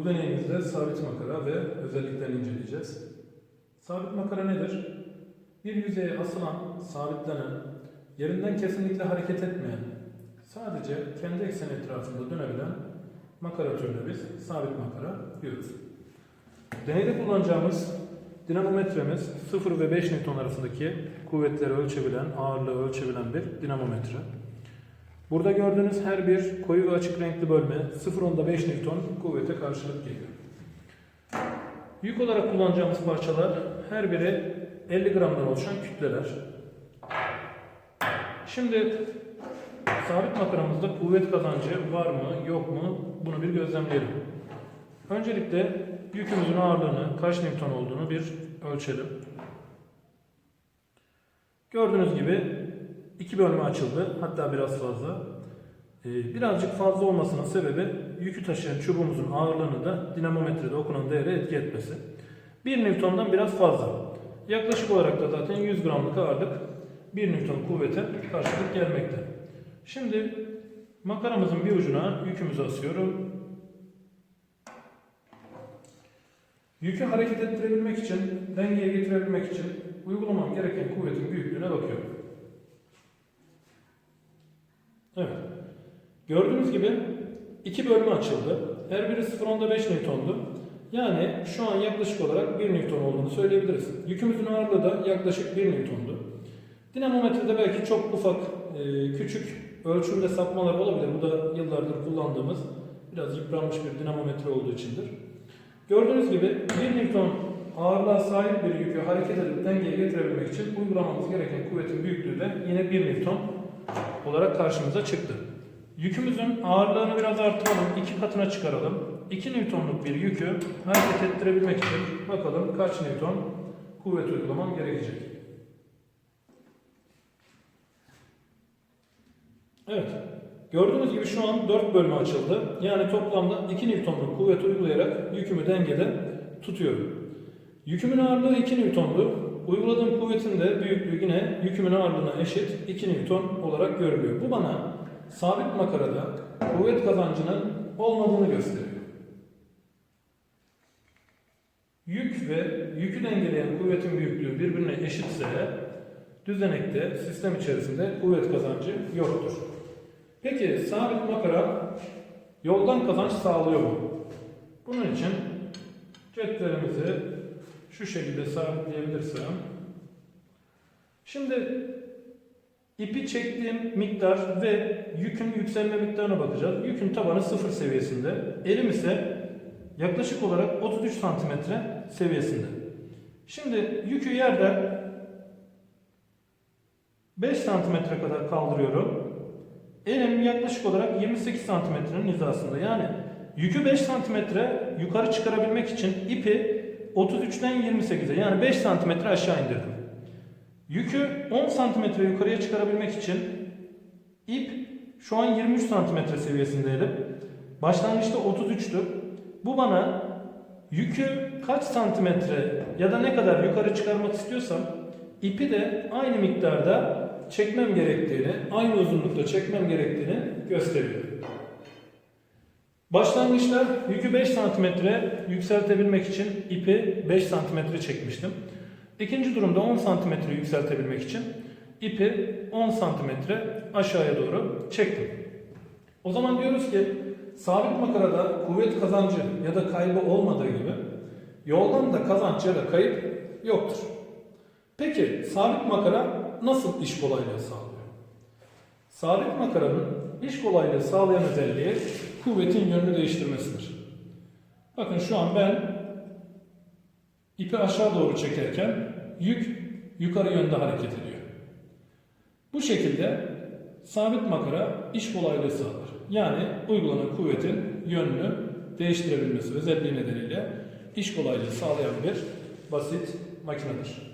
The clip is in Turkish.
Bu deneyimizde sabit makara ve özelliklerini inceleyeceğiz. Sabit makara nedir? Bir yüzeye asılan, sabitlenen, yerinden kesinlikle hareket etmeyen, sadece kendi ekseni etrafında dönebilen makara türüne biz sabit makara diyoruz. Deneyde kullanacağımız dinamometremiz 0 ve 5 Newton arasındaki kuvvetleri ölçebilen, ağırlığı ölçebilen bir dinamometre. Burada gördüğünüz her bir koyu ve açık renkli bölme 0.5 Newton kuvvete karşılık geliyor. Yük olarak kullanacağımız parçalar her biri 50 gramdan oluşan kütleler. Şimdi sabit makaramızda kuvvet kazancı var mı yok mu bunu bir gözlemleyelim. Öncelikle yükümüzün ağırlığını kaç Newton olduğunu bir ölçelim. Gördüğünüz gibi iki bölme açıldı. Hatta biraz fazla. Ee, birazcık fazla olmasının sebebi yükü taşıyan çubuğumuzun ağırlığını da dinamometrede okunan değere etki etmesi. 1 Newton'dan biraz fazla. Yaklaşık olarak da zaten 100 gramlık ağırlık 1 Newton kuvvete karşılık gelmekte. Şimdi makaramızın bir ucuna yükümüzü asıyorum. Yükü hareket ettirebilmek için, dengeye getirebilmek için uygulamam gereken kuvvetin büyüklüğüne bakıyorum. Evet. Gördüğünüz gibi iki bölme açıldı. Her biri 0.5 Newton'du. Yani şu an yaklaşık olarak 1 Newton olduğunu söyleyebiliriz. Yükümüzün ağırlığı da yaklaşık 1 Newton'du. Dinamometrede belki çok ufak, e, küçük ölçümde sapmalar olabilir. Bu da yıllardır kullandığımız biraz yıpranmış bir dinamometre olduğu içindir. Gördüğünüz gibi 1 Newton ağırlığa sahip bir yükü hareket edip dengeye getirebilmek için uygulamamız gereken kuvvetin büyüklüğü de yine 1 Newton olarak karşımıza çıktı. Yükümüzün ağırlığını biraz artıralım, iki katına çıkaralım. 2 Newton'luk bir yükü hareket ettirebilmek için bakalım kaç Newton kuvvet uygulamam gerekecek. Evet. Gördüğünüz gibi şu an 4 bölme açıldı. Yani toplamda 2 Newton'luk kuvvet uygulayarak yükümü dengede tutuyorum. Yükümün ağırlığı 2 Newton'du. Uyguladığım kuvvetin de büyüklüğü yine yükümün ağırlığına eşit 2 Newton olarak görülüyor. Bu bana sabit makarada kuvvet kazancının olmadığını gösteriyor. Yük ve yükü dengeleyen kuvvetin büyüklüğü birbirine eşitse düzenekte, sistem içerisinde kuvvet kazancı yoktur. Peki sabit makara yoldan kazanç sağlıyor mu? Bunun için cetvelimizi şu şekilde sabitleyebilirsem şimdi ipi çektiğim miktar ve yükün yükselme miktarına bakacağız. Yükün tabanı sıfır seviyesinde. Elim ise yaklaşık olarak 33 santimetre seviyesinde. Şimdi yükü yerden 5 santimetre kadar kaldırıyorum. Elim yaklaşık olarak 28 santimetrenin hizasında. Yani yükü 5 santimetre yukarı çıkarabilmek için ipi 33'ten 28'e yani 5 santimetre aşağı indirdim. Yükü 10 santimetre yukarıya çıkarabilmek için ip şu an 23 santimetre seviyesindeydi. Başlangıçta 33'tü. Bu bana yükü kaç santimetre ya da ne kadar yukarı çıkarmak istiyorsam ipi de aynı miktarda çekmem gerektiğini, aynı uzunlukta çekmem gerektiğini gösteriyor. Başlangıçta yükü 5 santimetre yükseltebilmek için ipi 5 santimetre çekmiştim. İkinci durumda 10 santimetre yükseltebilmek için ipi 10 santimetre aşağıya doğru çektim. O zaman diyoruz ki sabit makarada kuvvet kazancı ya da kaybı olmadığı gibi yoldan da kazanç ya da kayıp yoktur. Peki sabit makara nasıl iş kolaylığı sağlıyor? Sabit makaranın iş kolaylığı sağlayan özelliği kuvvetin yönünü değiştirmesidir. Bakın şu an ben ipi aşağı doğru çekerken yük yukarı yönde hareket ediyor. Bu şekilde sabit makara iş kolaylığı sağlar. Yani uygulanan kuvvetin yönünü değiştirebilmesi özelliği nedeniyle iş kolaylığı sağlayan bir basit makinedir.